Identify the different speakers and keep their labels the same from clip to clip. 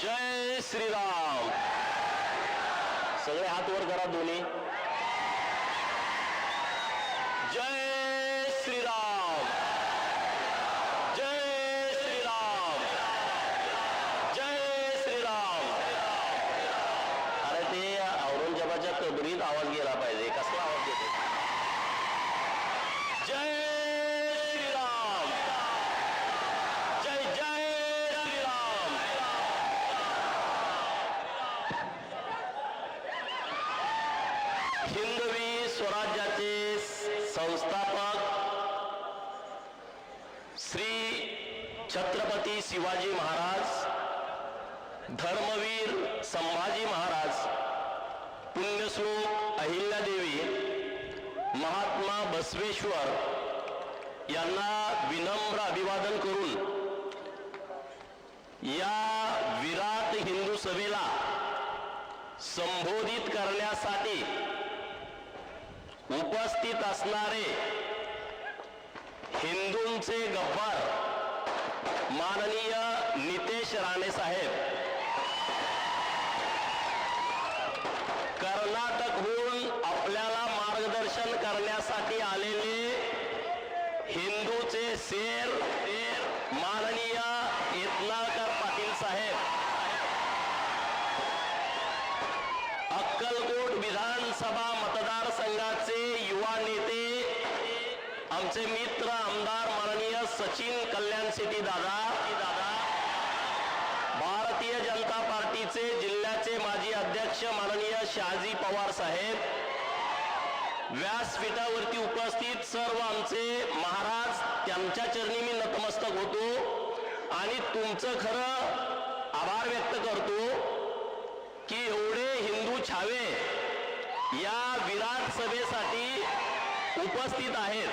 Speaker 1: जय श्रीराम. सगळे हात वर करा दोन्ही. जय श्रीराम जय श्रीराम जय श्रीराम अरे ते औरंगजेबाच्या कबरीत आवाज गेला पाहिजे कसला आवाज येतो जय श्रीराम जय जय श्रीराम हिंदवी स्वराज्याचे संस्थापक श्री छत्रपती शिवाजी महाराज धर्मवीर संभाजी महाराज पुण्यश्लोक अहिल्यादेवी महात्मा बसवेश्वर यांना विनम्र अभिवादन करून या विराट हिंदू सभेला संबोधित करण्यासाठी उपस्थित असणारे हिंदूंचे गब्बर माननीय नितेश राणे साहेब. कर्नाटकहून आपल्याला मार्गदर्शन करण्यासाठी आलेले हिंदूचे शेर माननीय इतनाळकर पाटील साहेब. अक्कलकोट विधानसभा मतदारसंघाचे युवा नेते आमचे मित्र आमदार माननीय सचिन कल्याण सिटी दादा दादा भारतीय जनता पार्टीचे जिल्ह्याचे माजी अध्यक्ष माननीय शहाजी पवार साहेब व्यासपीठावरती उपस्थित सर्व आमचे महाराज त्यांच्या चरणी मी नतमस्तक होतो आणि तुमचं खरं आभार व्यक्त करतो की एवढे हिंदू छावे या सभेसाठी उपस्थित आहेत.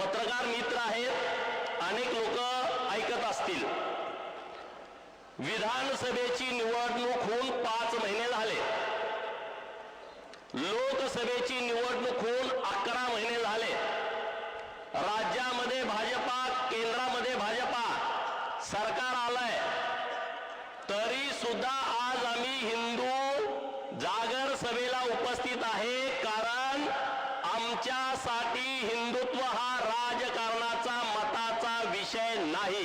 Speaker 1: पत्रकार मित्र आहेत. अनेक लोक ऐकत असतील. विधानसभेची निवडणूक होऊन पाच महिने झाले. लोकसभेची निवडणूक होऊन अकरा महिने झाले. राज्यामध्ये भाजपा केंद्रामध्ये भाजपा सरकार आलंय. तरी सुद्धा आज आम्ही हिंदू जागर सभेला उपस्थित आहे. आमच्यासाठी हिंदुत्व हा राजकारणाचा मताचा विषय नाही.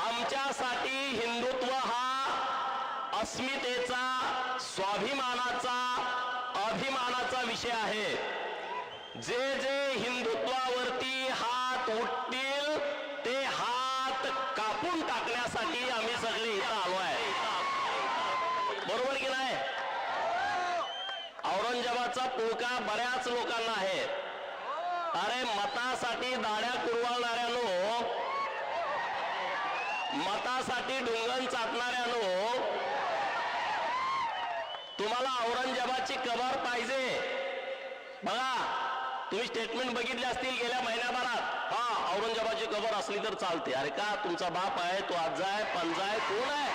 Speaker 1: आमच्यासाठी हिंदुत्व हा अस्मितेचा स्वाभिमानाचा अभिमानाचा विषय आहे. जे जे हिंदुत्वावरती हात उठतील ते हात कापून टाकण्यासाठी आम्ही सगळे इथं आलो आहे बरोबर की नाही औरंगजेबाचा पुळका बऱ्याच लोकांना आहे. अरे मतासाठी दाड्या कुरवाळणाऱ्यानो मतासाठी डुंगण चाटणाऱ्यानो तुम्हाला औरंगजेबाची कबर पाहिजे. बघा तुम्ही स्टेटमेंट बघितले असतील गेल्या महिन्याभरात. हा औरंगजेबाची कबर असली तर चालते. अरे का तुमचा बाप आहे तो आजा आहे पंजा आहे कोण आहे?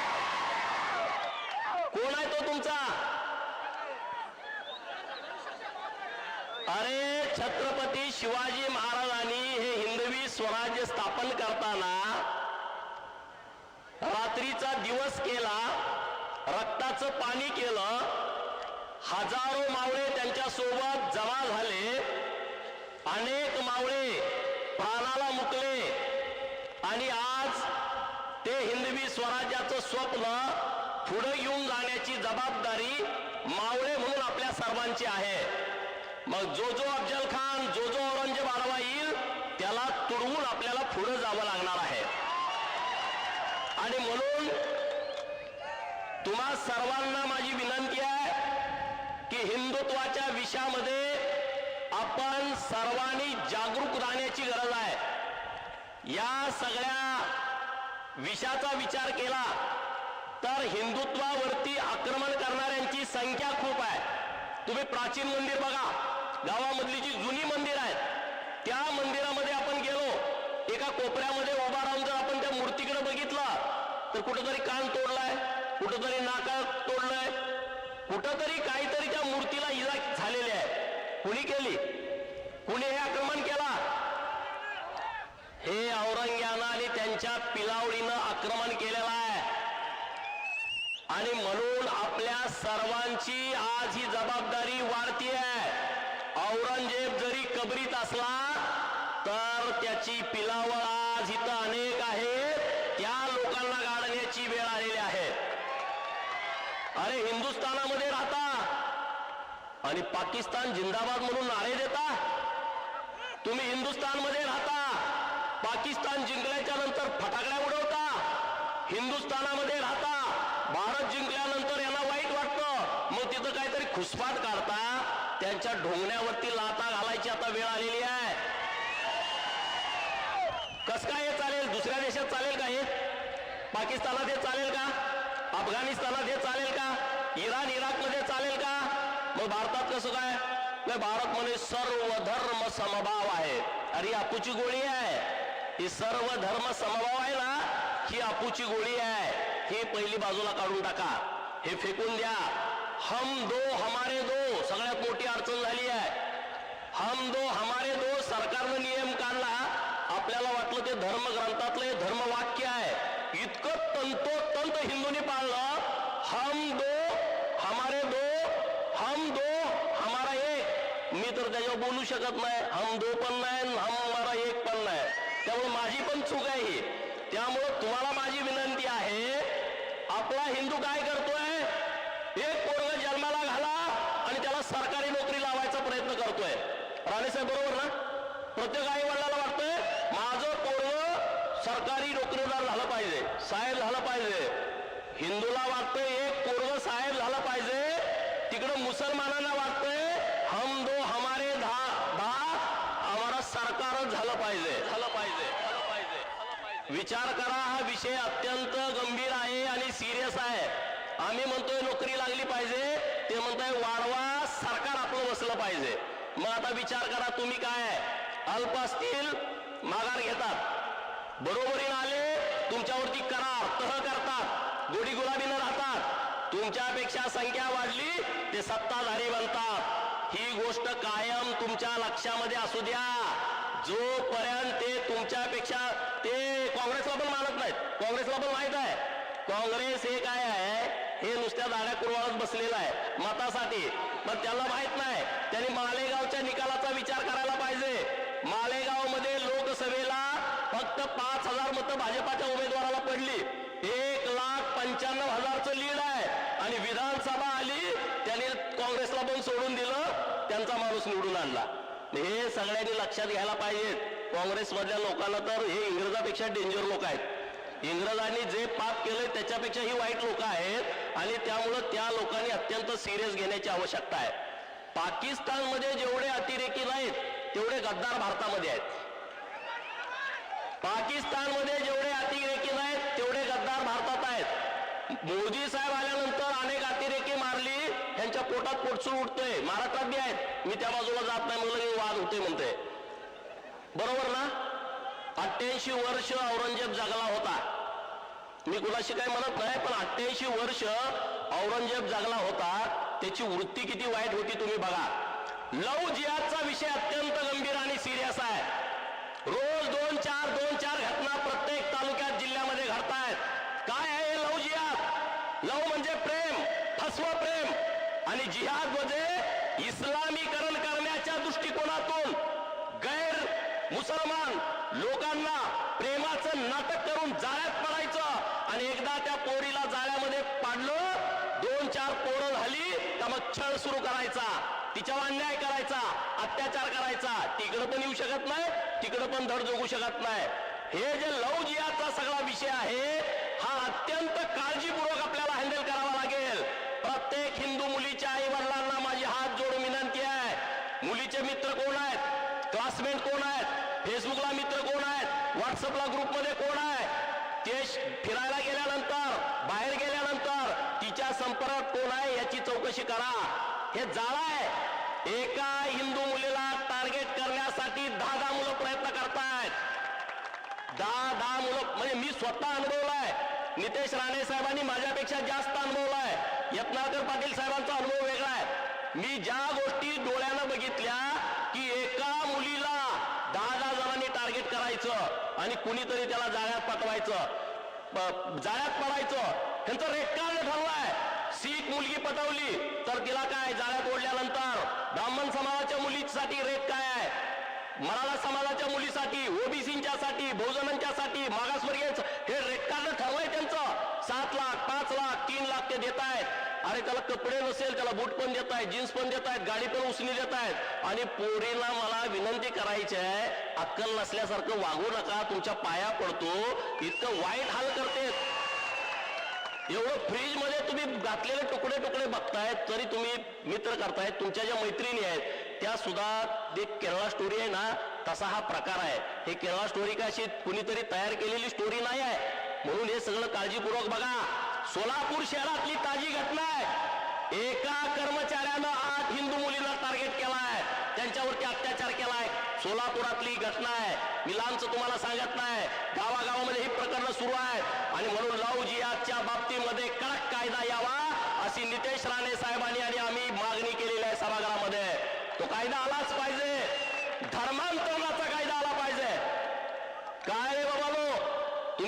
Speaker 1: कोण आहे तो तुमचा? अरे छत्रपती शिवाजी महाराजांनी हे हिंदवी स्वराज्य स्थापन करताना रात्रीचा दिवस केला रक्ताचं पाणी केलं हजारो मावळे त्यांच्यासोबत जमा झाले अनेक मावळे प्राणाला मुकले आणि आज ते हिंदवी स्वराज्याचं स्वप्न पुढे घेऊन जाण्याची जबाबदारी मावळे म्हणून आपल्या सर्वांची आहे. मग जो जो अफजल खान जो जो औरंगजेब आडवा येईल त्याला तुडवून आपल्याला पुढे जावं लागणार आहे. आणि म्हणून तुम्हा सर्वांना माझी विनंती आहे की हिंदुत्वाच्या विषयामध्ये आपण सर्वांनी जागरूक राहण्याची गरज आहे. या सगळ्या विषयाचा विचार केला तर हिंदुत्वावरती आक्रमण करणाऱ्यांची संख्या खूप आहे. तुम्ही प्राचीन मंदिर बघा गावामधली जी जुनी मंदिर आहेत त्या मंदिरामध्ये आपण गेलो एका कोपऱ्यामध्ये उभा राहून जर आपण त्या मूर्तीकडे बघितला तर कुठंतरी कान तोडलाय कुठंतरी नाका तोडलाय कुठंतरी काहीतरी त्या मूर्तीला इजा झालेली आहे. कुणी केली? कुणी हे आक्रमण केला? हे औरंग्यानं आणि त्यांच्या पिलावडीनं आक्रमण केलेलं आहे. आणि म्हणून आपल्या सर्वांची आज ही जबाबदारी वाढती आहे औरंगजेब जरी कबरीत असला तर त्याची पिलावळ आज इथं अनेक आहेत. त्या लोकांना गाडण्याची वेळ आलेली आहे. अरे हिंदुस्थानामध्ये राहता. आणि पाकिस्तान जिंदाबाद म्हणून नारे देता. तुम्ही हिंदुस्थानमध्ये राहता. पाकिस्तान जिंकल्याच्या नंतर फटाकड्या उडवता. हिंदुस्थानामध्ये राहता. भारत जिंकल्यानंतर यांना वाईट वाटतं. मग तिथं काहीतरी खुसपाट काढता. त्यांच्या ढोंगण्यावरती लाता घालायची आता वेळ आलेली आहे. कस काय हे चालेल. दुसऱ्या देशात चालेल का हे? पाकिस्तानात हे चालेल का? अफगाणिस्तानात हे चालेल का? इराण इराकमध्ये चालेल का? मग भारतात कसं काय? नाही भारत मध्ये सर्व धर्म समभाव आहे. अरे अपूची गोळी आहे. ही सर्व धर्म समभाव आहे ना ही अपूची गोळी आहे. ही पहिली बाजूला काढून टाका. हे फेकून द्या. हम दो हमारे दो. सगळ्यात मोठी अडचण झाली आहे. हम दो हमारे दो. सरकारनं नियम काढला. आपल्याला वाटलं ते धर्मग्रंथातलं हे धर्म वाक्य आहे. इतकं तंतोतंत हिंदूंनी पाळलं हम दो हमारे दो हम दो हमारा एक. मी तर त्याच्यावर बोलू शकत नाही. हम दो पण नाही हम हमारा एक पण नाही. त्यामुळे माझी पण चूक आहे ही. त्यामुळं तुम्हाला माझी विनंती आहे आपला हिंदू काय करतोय? एक पोरग जन्माला घाला आणि त्याला सरकारी नोकरी लावायचा प्रयत्न करतोय. राणेसाहेब बरोबर ना? प्रत्येक आई सरकारी नोकरीदार झालं पाहिजे साहेब झालं पाहिजे. हिंदूला वाटतंय एक पोरग साहेब झालं पाहिजे तिकडं मुसलमानांना वाटतंय हम दो हमारे धा धा आम्हाला सरकारच झालं पाहिजे. झालं पाहिजे विचार करा हा विषय अत्यंत गंभीर आहे आणि सिरियस आहे. आम्ही म्हणतोय नोकरी लागली पाहिजे ते म्हणताय वाढवा सरकार आपलं बसलं पाहिजे. मग आता विचार करा तुम्ही काय अल्प असतील माघार घेतात. बरोबरीनं आले तुमच्यावरती करार तह करतात गोडी गुलाबीनं राहतात. तुमच्यापेक्षा संख्या वाढली ते सत्ताधारी बनतात. ही गोष्ट कायम तुमच्या लक्षामध्ये असू द्या. जोपर्यंत ते तुमच्यापेक्षा ते काँग्रेसला पण मानत नाहीत. काँग्रेसला पण माहीत आहे. काँग्रेस हे काय आहे? हे नुसत्या दाड्या कुरवाळत बसलेलं आहे. मतासाठी. पण त्याला माहीत नाही. त्यांनी मालेगावच्या निकालाचा विचार करायला पाहिजे. पाच हजार मतं भाजपाच्या उमेदवाराला पडली. एक लाख पंच्याण्णव हजारचं लीड आहे. आणि विधानसभा आली त्यांनी काँग्रेसला पण सोडून दिलं त्यांचा माणूस निवडून आणला. हे सगळ्यांनी लक्षात घ्यायला पाहिजे. काँग्रेसमधल्या लोकांना तर हे इंग्रजापेक्षा डेंजर लोक आहेत. इंग्रजांनी जे पाप केलंय त्याच्यापेक्षा ही वाईट लोक आहेत. आणि त्यामुळं त्या लोकांनी अत्यंत सिरियस घेण्याची आवश्यकता आहे. पाकिस्तानमध्ये जेवढे अतिरेकी नाहीत तेवढे गद्दार भारतामध्ये आहेत. पाकिस्तानमध्ये जेवढे अतिरेकी आहेत तेवढे गद्दार भारतात आहेत. मोदी साहेब आल्यानंतर अनेक अतिरेकी मारली यांच्या पोटात पोटसून उठतोय. महाराष्ट्रात बी आहेत. मी त्या बाजूला जात नाही मला हे वाद होते म्हणते. बरोबर ना? अठ्ठ्याऐंशी वर्ष औरंगजेब जगला होता. मी कुणाशी काही म्हणत नाही पण अठ्ठ्याऐंशी वर्ष औरंगजेब जगला होता. त्याची वृत्ती किती वाईट होती तुम्ही बघा. लव जिहादचा विषय अत्यंत गंभीर आणि सिरियस आहे रोज दोन चार दोन चार घटना प्रत्येक तालुक्यात जिल्ह्यामध्ये घडतायत काय आहे हे लव जिहाद लव म्हणजे प्रेम फसव प्रेम. आणि जिहाद म्हणजे इस्लामीकरण करण्याच्या दृष्टिकोनातून गैर मुसलमान लोकांना प्रेमाचं नाटक करून जाळ्यात पडायचं आणि एकदा त्या पोरीला जाळ्यामध्ये पाडलं दोन चार पोरं झाली तर मग छळ सुरू करायचा तिच्यावर अन्याय करायचा अत्याचार करायचा. तिकडं पण येऊ शकत नाही तिकडं पण धड जोगू शकत नाही. हे जे लव जिहादचा सगळा विषय आहे हा अत्यंत काळजीपूर्वक मित्र कोण आहेत? क्लासमेट कोण आहेत? फेसबुकला मित्र कोण आहेत? व्हॉट्सअपला ग्रुपमध्ये कोण आहे? ते फिरायला गेल्यानंतर बाहेर गेल्यानंतर तिच्या संपर्कात कोण आहे याची चौकशी करा. हे जाळ आहे एका हिंदू मुलीला टार्गेट करण्यासाठी दहा दहा मुलं प्रयत्न करतायत. दहा दहा मुलं म्हणजे मी स्वतः अनुभवलाय. नितेश राणे साहेबांनी माझ्यापेक्षा जास्त अनुभवलाय. यत्नाकर पाटील साहेबांचा अनुभव वेगळा आहे मी ज्या गोष्टी डोळ्यानं बघितल्या की एका मुलीला दहा दहा जणांनी टार्गेट करायचं आणि कुणीतरी त्याला जाळ्यात पाठवायचं जाळ्यात पडायचं. ह्यांचं रेड कार्ड ठरलाय. सीख मुलगी पटवली तर तिला काय? जाळ्यात ओढल्यानंतर ब्राह्मण समाजाच्या मुलीसाठी रेट काय आहे? मराठा समाजाच्या मुलीसाठी ओबीसींच्या साठी बहुजनांच्या साठी मागासवर्गीय हे रेट कार्ड सात लाख पाच लाख तीन लाख ते देत आहेत अरे त्याला कपडे नसेल त्याला बूट पण देत आहेत जीन्स पण देत आहेत गाडी पण उचली देत आहेत आणि पोरीला मला विनंती करायची आहे अक्कल नसल्यासारखं वागू नका तुमच्या पाया पडतो इतकं वाईट हाल करतेत एवढं फ्रीजमध्ये तुम्ही घातलेले तुकडे तुकडे बघतायत तरी तुम्ही मित्र करतायत तुमच्या ज्या मैत्रिणी आहेत त्या सुद्धा जे केरळा स्टोरी आहे ना तसा हा प्रकार आहे. हे केरळा स्टोरी का अशी कुणीतरी तयार केलेली स्टोरी नाही आहे. हे सगळं काळजीपूर्वक बघा. सोलापूर शहरातली ताजी घटना आहे. एका कर्मचाऱ्यानं आठ हिंदू मुलींना टार्गेट केलाय. त्यांच्यावरती अत्याचार केलाय. सोलापुरातली घटना आहे. मी लांबचं तुम्हाला सांगत नाही. गावागावामध्ये ही प्रकरण सुरू आहेत. आणि म्हणून लव जिहादच्या बाबतीमध्ये कडक कायदा यावा अशी नितेश राणे साहेबांनी आणि आम्ही मागणी केलेली आहे सभागृहामध्ये. तो कायदा आलाच पाहिजे. धर्मांतरणाचा कायदा आला पाहिजे. काय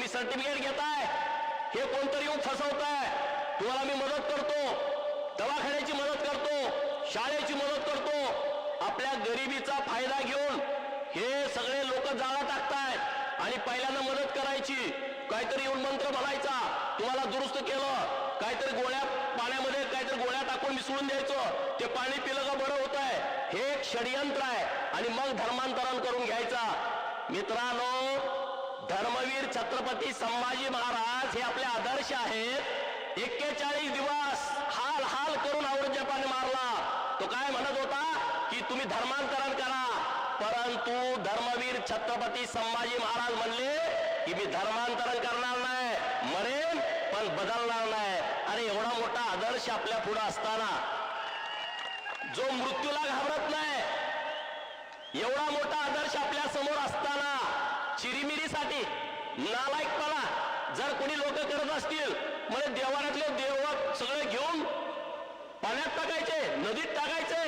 Speaker 1: तुम्ही सर्टिफिकेट घेताय. हे कोणतरी येऊन फसवताय. तुम्हाला मी मदत करतो. दवाखान्याची मदत करतो. शाळेची मदत करतो. आपल्या गरिबीचा फायदा घेऊन हे सगळे लोक जाळा टाकतायत आणि पहिल्यांदा मदत करायची. काहीतरी येऊन मंत्र भरायचा तुम्हाला दुरुस्त केलं. काहीतरी गोळ्या पाण्यामध्ये काहीतरी गोळ्या टाकून मिसळून द्यायचं. ते पाणी पिलं का बरं होत आहे हे एक षडयंत्र आहे. आणि मग धर्मांतरण करून घ्यायचा. मित्रांनो धर्मवीर छत्रपती संभाजी महाराज हे आपले आदर्श आहेत. एक्केचाळीस दिवस हाल हाल करून औरंगजेबाने मारला. तो काय म्हणत होता? की तुम्ही धर्मांतरण करा. परंतु धर्मवीर छत्रपती संभाजी महाराज म्हणले की मी धर्मांतरण करणार नाही मरेन पण बदलणार नाही. अरे एवढा मोठा आदर्श आपल्या पुढे असताना. जो मृत्यूला घाबरत नाही एवढा मोठा आदर्श आपल्यासमोर असताना चिरीमिरीसाठी नालायकपणा. जर कोणी लोक करत असतील म्हणजे देवाऱ्यातले देव सगळे घेऊन पाण्यात टाकायचे नदीत टाकायचे.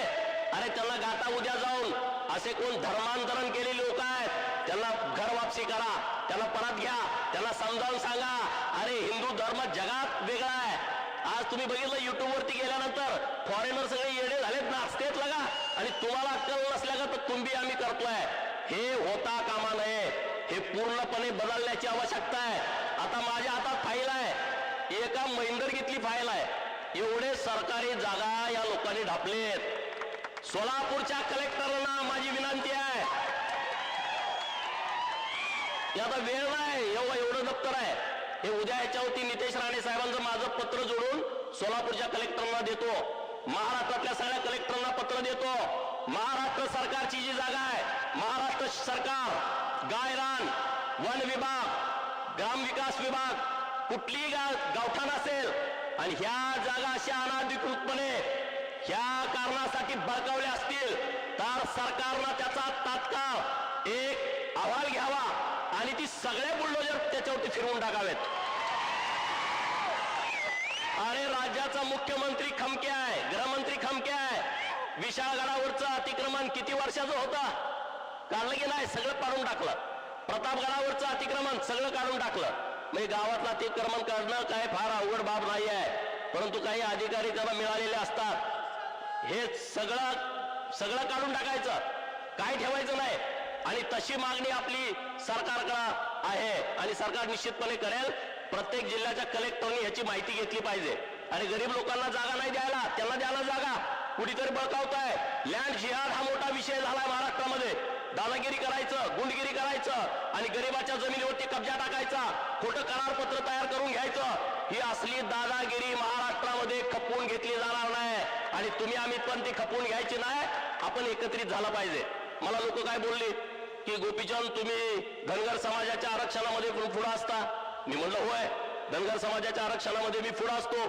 Speaker 1: अरे त्यांना गाता उद्या जाऊन असे कोण धर्मांतरण केलेले लोक आहेत त्यांना घर वापसी करा त्यांना परत घ्या त्यांना समजावून सांगा. अरे हिंदू धर्म जगात वेगळा आहे. आज तुम्ही बघितलं युट्यूब वरती गेल्यानंतर फॉरेनर सगळे येडे झालेत नाचतेत लगा. आणि तुम्हाला अक्कल नसल्या का तर तुम्ही आम्ही करतोय. हे होता कामा नये. हे पूर्णपणे बदलण्याची आवश्यकता आहे. आता माझ्या हातात फाईल आहे. एका महिंदरगीतली फाईल आहे. एवढे सरकारी जागा या लोकांनी ढापलेत सोलापूरच्या कलेक्टरना माझी विनंती आहे. आता वेळ नाही. एवढं एवढं दप्तर आहे. हे उद्या याच्यावरती नितेश राणे साहेबांचं माझं पत्र जोडून सोलापूरच्या कलेक्टरना देतो. महाराष्ट्रातल्या सगळ्या कलेक्टरना पत्र देतो. महाराष्ट्र सरकारची जी जागा आहे महाराष्ट्र सरकार गायरान वन विभाग ग्रामविकास विभाग कुठलीही गावठाण असेल आणि ह्या जागा अशा अनाधिकृतपणे ह्या कारणासाठी बळकावल्या असतील तर सरकारनं त्याचा तात्काळ एक अहवाल घ्यावा आणि ती सगळे बुलडोजर त्याच्यावरती फिरवून टाकावेत. अरे राज्याचा मुख्यमंत्री खमके आहे गृहमंत्री खमके आहे. विशाळगडावरचं अतिक्रमण किती वर्षाचं होतं? काढलं की नाही सगळं पाडून टाकलं. प्रतापगडावरचं अतिक्रमण सगळं काढून टाकलं. म्हणजे गावातलं अतिक्रमण करणं काय फार अवघड बाब नाही आहे. परंतु काही अधिकारी त्याला मिळालेले असतात. हे सगळं सगळं काढून टाकायचं. काय ठेवायचं नाही. आणि तशी मागणी आपली सरकारकडं आहे. आणि सरकार निश्चितपणे करेल. प्रत्येक जिल्ह्याच्या कलेक्टरनी ह्याची माहिती घेतली पाहिजे. आणि गरीब लोकांना जागा नाही द्यायला त्यांना द्यायला जागा. कुठेतरी बळकावताय. लँड जिहाद हा मोठा विषय झालाय महाराष्ट्रामध्ये. दादागिरी करायचं गुंडगिरी करायचं आणि गरिबाच्या जमिनीवरती कब्जा टाकायचा खोटं करारपत्र तयार करून घ्यायचं ही असली दादागिरी महाराष्ट्रामध्ये खपवून घेतली जाणार नाही. आणि तुम्ही आम्ही पण ती खपवून घ्यायची नाही आपण एकत्रित झालं पाहिजे. मला लोक काय बोलले? की गोपीचंद तुम्ही धनगर समाजाच्या आरक्षणामध्ये पण पुढं असता. मी म्हणलं होय. धनगर समाजाच्या आरक्षणामध्ये मी पुढं असतो.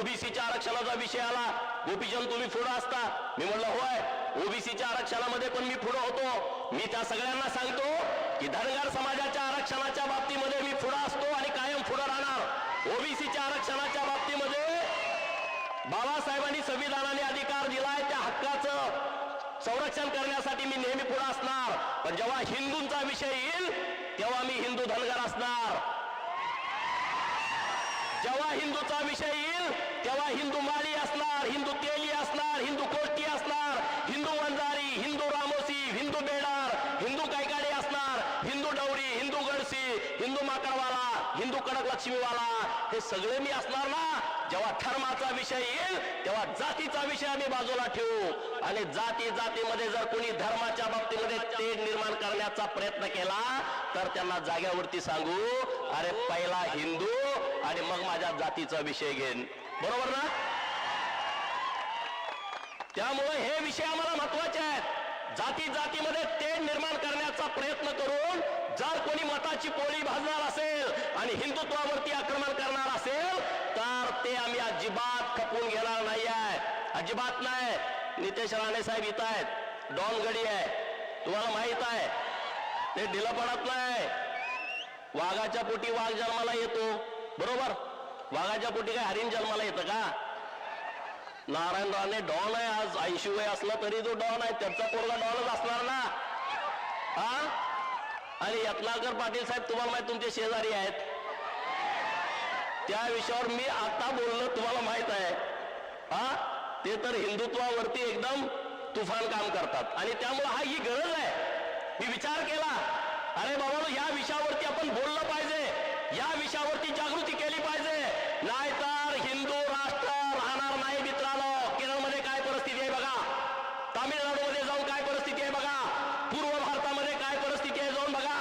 Speaker 1: ओबीसीच्या आरक्षणाचा विषय आला. गोपीचंद तुम्ही पुढं असता. मी म्हणलं होय ओबीसीच्या आरक्षणामध्ये पण मी पुढं होतो. मी त्या सगळ्यांना सांगतो की धनगर समाजाच्या आरक्षणाच्या बाबतीमध्ये मी पुढं असतो आणि कायम पुढं राहणार. ओबीसीच्या आरक्षणाच्या बाबतीमध्ये बाबासाहेबांनी संविधानाने अधिकार दिलाय त्या हक्काचं संरक्षण करण्यासाठी मी नेहमी पुढे असणार. पण जेव्हा हिंदूंचा विषय येईल तेव्हा मी हिंदू धनगर असणार. जेव्हा हिंदूचा विषय येईल तेव्हा हिंदू माळी असणार हिंदू तेली असणार हिंदू कोष्टी असणार हिंदू वंजारी हिंदू रामोसी हिंदू बेडार हिंदू कैकाडे असणार हिंदू डवरी हिंदू गडसी हिंदू माकडवाला हिंदू कडक लक्ष्मीवाला हे सगळे मी असणार ना. जेव्हा धर्माचा विषय येईल तेव्हा जातीचा विषय आम्ही बाजूला ठेवू. आणि जाती जातीमध्ये जर कोणी धर्माच्या बाबतीमध्ये तेढ निर्माण करण्याचा प्रयत्न केला तर त्यांना जाग्यावरती सांगू अरे पहिला हिंदू आणि मग माझ्या जातीचा विषय घेईन. बरोबर ना? त्यामुळे हे विषय आम्हाला महत्त्वाचे आहेत. जाती जातीमध्ये ते निर्माण करण्याचा प्रयत्न करून जर कोणी मताची पोळी भाजणार असेल आणि हिंदुत्वावरती आक्रमण करणार असेल तर ते आम्ही अजिबात खपवून घेणार नाही आहे. अजिबात नाही. नितेश राणे साहेब इथं आहेत. डॉन गडी आहे. तुम्हाला माहीत आहे. ते ढिलं पडत नाही. वाघाच्या पोटी वाघ जन्माला येतो. बरोबर? वाघाच्या पोटी काय हरिण जन्माला येतं का? नारायण राणे डॉन आहे आज ऐंशी वय असला तरी तो डॉन आहे. त्याचा पोरगा डॉनच असणार ना? हा? आणि यत्नाकर पाटील साहेब तुम्हाला माहीत तुमचे शेजारी आहेत. त्या विषयावर मी आता बोललो तुम्हाला माहीत आहे. हा? ते तर हिंदुत्वावरती एकदम तुफान काम करतात. आणि त्यामुळे हा ही गरज आहे. मी विचार केला. अरे बाबा या विषयावरती आपण बोललं पाहिजे. या विषयावरती जागृती केली पाहिजे. नाहीतर हिंदू राष्ट्र राहणार नाही मित्रांनो. केरळमध्ये काय परिस्थिती आहे बघा. तामिळनाडूमध्ये जाऊन काय परिस्थिती आहे बघा. पूर्व भारतामध्ये काय परिस्थिती आहे जाऊन बघा.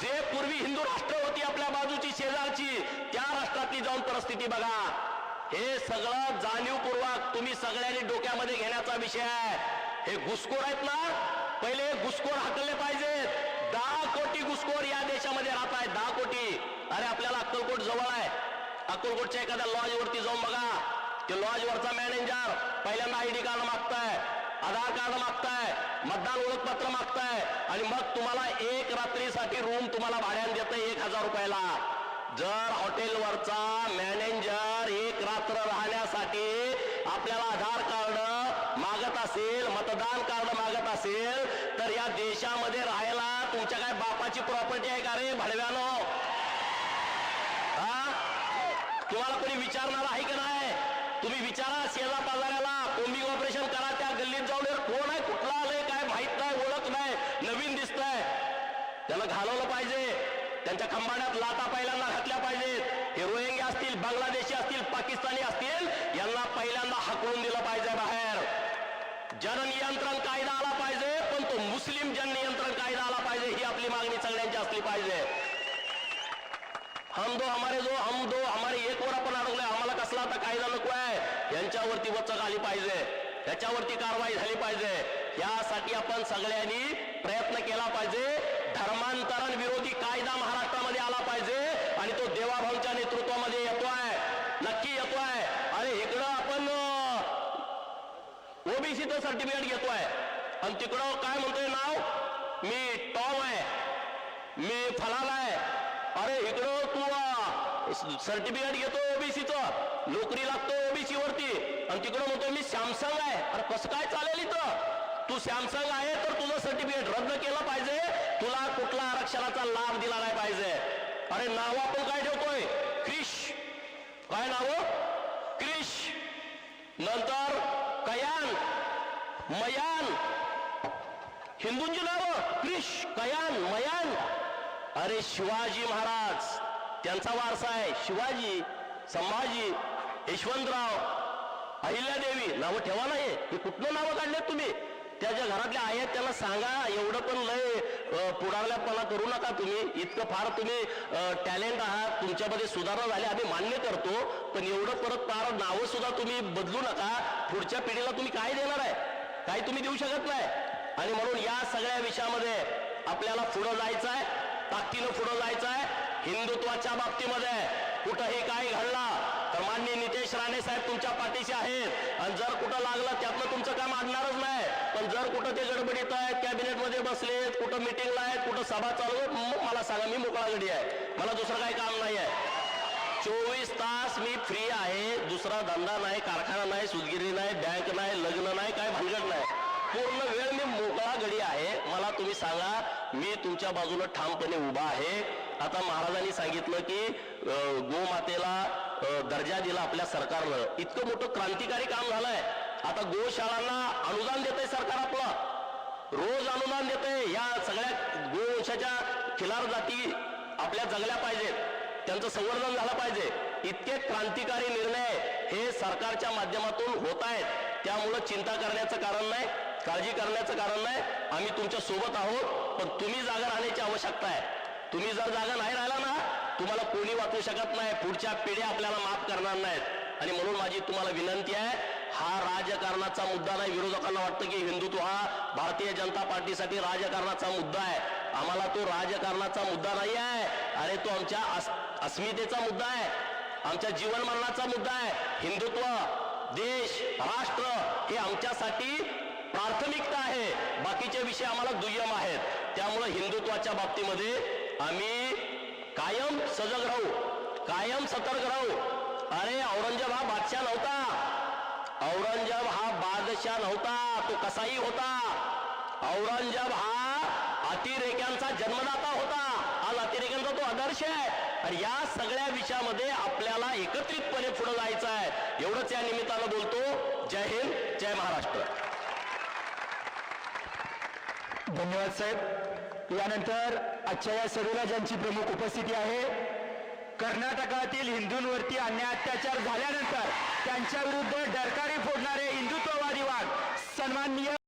Speaker 1: जे पूर्वी हिंदू राष्ट्र होती आपल्या बाजूची शेजारची त्या राष्ट्रातली जाऊन परिस्थिती बघा. हे सगळं जाणीवपूर्वक तुम्ही सगळ्यांनी डोक्यामध्ये घेण्याचा विषय आहे. हे घुसखोर आहेत ना पहिले घुसखोर हाकलले पाहिजेत. दहा कोटी घुसखोर या देशामध्ये राहत आहेत दहा कोटी. अरे आपल्याला अक्कलकोट जवळ आहे. अक्कलकोटच्या एखाद्या लॉजवरती जाऊन बघा. ते लॉजवरचा मॅनेजर पहिल्यांदा आयडी कार्ड मागताय आधार कार्ड मागताय मतदान ओळखपत्र मागताय आणि मग तुम्हाला एक रात्रीसाठी रूम तुम्हाला भाड्याने देतंय एक हजार रुपयाला. जर हॉटेलवरचा मॅनेजर एक रात्र राहण्यासाठी आपल्याला आधार कार्ड मागत असेल मतदान कार्ड मागत असेल तर या देशामध्ये राहायला तुमच्या काय बापाची प्रॉपर्टी आहे का रे भडव्यानो? हा? तुम्हाला कोणी विचारणार आहे की नाही? तुम्ही विचारा शेजा पाजाऱ्याला कोंबी ऑपरेशन करा त्या गल्लीत जाऊन कोण आहे कुठला आलंय काय माहीत नाही ओळख नाही नवीन दिसतंय. त्याला घालवलं पाहिजे. त्यांच्या खंबाड्यात लाता पहिल्यांदा घातल्या पाहिजेत. हे रोहिंगे असतील बांगलादेशी असतील पाकिस्तानी असतील यांना पहिल्यांदा हकवून दिलं पाहिजे बाहेर. जननियंत्रण कायदा आला पाहिजे पण तो मुस्लिम जननियंत्रण कायदा आला पाहिजे ही आपली मागणी सगळ्यांची असली पाहिजे. हम दो हमारे जो हम दो हमारे एक वर आपण अडकलोय आम्हाला कसला आता कायदा नको आहे यांच्यावरती वचक आली पाहिजे त्याच्यावरती कारवाई झाली पाहिजे. यासाठी आपण सगळ्यांनी प्रयत्न केला पाहिजे. धर्मांतरण विरोधी कायदा महाराष्ट्र आला पाहिजे आणि तो देवाभाऊंच्या नेतृत्वामध्ये येतोय नक्की येतोय आणि इकडं आपण ओबीसीचं सर्टिफिकेट घेतोय. आणि तिकडं काय म्हणतोय नाव? मी टॉम आहे. मी फलाला आहे. अरे इकडं तू सर्टिफिकेट घेतो ओबीसीचं. नोकरी लागतो ओबीसी वरती आणि तिकडं म्हणतोय मी सॅमसंग आहे. अरे कसं काय चालेल इथं? तू सॅमसंग आहे तर तुझं सर्टिफिकेट रद्द केलं पाहिजे. तुला कुठला आरक्षणाचा लाभ दिला नाही पाहिजे. अरे नाव आपण काय ठेवतोय? क्रिश. काय नाव? क्रिश. नंतर मयान. हिंदूंची नावं क्रिश कयान मयान. अरे शिवाजी महाराज त्यांचा वारसा आहे. शिवाजी संभाजी यशवंतराव अहिल्यादेवी नावं ठेवा नाही हे. कुठलं नावं काढलेत तुम्ही? त्या ज्या घरातल्या आहेत त्यांना सांगा. एवढं पण लय पुढारल्यापणा करू नका तुम्ही. इतकं फार तुम्ही टॅलेंट आहात. तुमच्यामध्ये सुधारणा झाली. आम्ही मान्य करतो. पण एवढं परत फार नावं सुद्धा तुम्ही बदलू नका. पुढच्या पिढीला तुम्ही काय देणार आहे? काही तुम्ही देऊ शकत नाही. आणि म्हणून या सगळ्या विषयामध्ये आपल्याला पुढं जायचं आहे ताकदीनं पुढं जायचं आहे हिंदुत्वाच्या बाबतीमध्ये. कुठंही काय घडला तर माननीय नितेश राणे साहेब तुमच्या पाठीशी आहेत. आणि जर कुठं लागलं त्यातलं तुमचं काम आणणारच नाही. पण जर कुठं ते गडबडीत आहेत कॅबिनेटमध्ये बसलेत कुठं मिटिंगला आहेत कुठं सभा चालू मला सांगा मी मोकळा गडी आहे. मला दुसरं काही काम नाही आहे चोवीस तास मी फ्री आहे. दुसरा धंदा नाही कारखाना नाही सुदगिरी नाही बँक नाही लग्न नाही काय भानगड नाही. पूर्ण वेळ मी मोकळा गडी आहे. मला तुम्ही सांगा मी तुमच्या बाजूने ठामपणे उभा आहे. आता महाराजांनी सांगितलं की गोमातेला दर्जा दिला आपल्या सरकारनं. इतकं मोठं क्रांतिकारी काम झालंय. आता गोशाळांना अनुदान देतंय सरकार आपलं. रोज अनुदान देतंय. या सगळ्या गोवंशाच्या खिलार जाती आपल्या जगल्या पाहिजेत. त्यांचं संवर्धन झालं पाहिजे. इतके क्रांतिकारी निर्णय हे सरकारच्या माध्यमातून होत आहेत. त्यामुळं चिंता करण्याचं कारण नाही काळजी करण्याचं कारण नाही. आम्ही तुमच्यासोबत आहोत पण तुम्ही जागा राहण्याची आवश्यकता आहे. तुम्ही जर जागा नाही राहिला ना तुम्हाला कोणी वाचू शकत नाही. पुढच्या पिढ्या आपल्याला माफ करणार नाहीत. आणि म्हणून माझी तुम्हाला विनंती आहे हा राजकारणाचा मुद्दा नाही. विरोधकांना वाटतं की हिंदुत्व हा भारतीय जनता पार्टीसाठी राजकारणाचा मुद्दा आहे. आम्हाला तो राजकारणाचा मुद्दा नाही आहे. अरे तो आमच्या अस- अस्मितेचा मुद्दा आहे. आमच्या जीवनमरणाचा मुद्दा आहे. हिंदुत्व देश राष्ट्र हे आमच्यासाठी प्राथमिकता आहे. बाकीचे विषय आम्हाला दुय्यम आहेत. त्यामुळे हिंदुत्वाच्या बाबतीमध्ये आम्ही कायम सजग राहू. कायम सतर्क राहू. अरे औरंगजेब हा बादशाह नव्हता. औरंगजेब हा बादशाह नव्हता. तो कसाही होता. औरंगजेब हा अतिरेक्यांचा जन्मदाता होता. आदर्श आहे. आणि या सगळ्या विषयामध्ये आपल्याला एकत्रितपणे पुढे जायचं आहे. एवढंच या निमित्तानं बोलतो. जय हिंद जय महाराष्ट्र.
Speaker 2: धन्यवाद साहेब. यानंतर आजच्या या सभेला ज्यांची प्रमुख उपस्थिती आहे कर्नाटकातील हिंदूंवरती अन्याय अत्याचार झाल्यानंतर त्यांच्या विरुद्ध डरकाळी फोडणारे हिंदुत्ववादी वाद सन्माननीय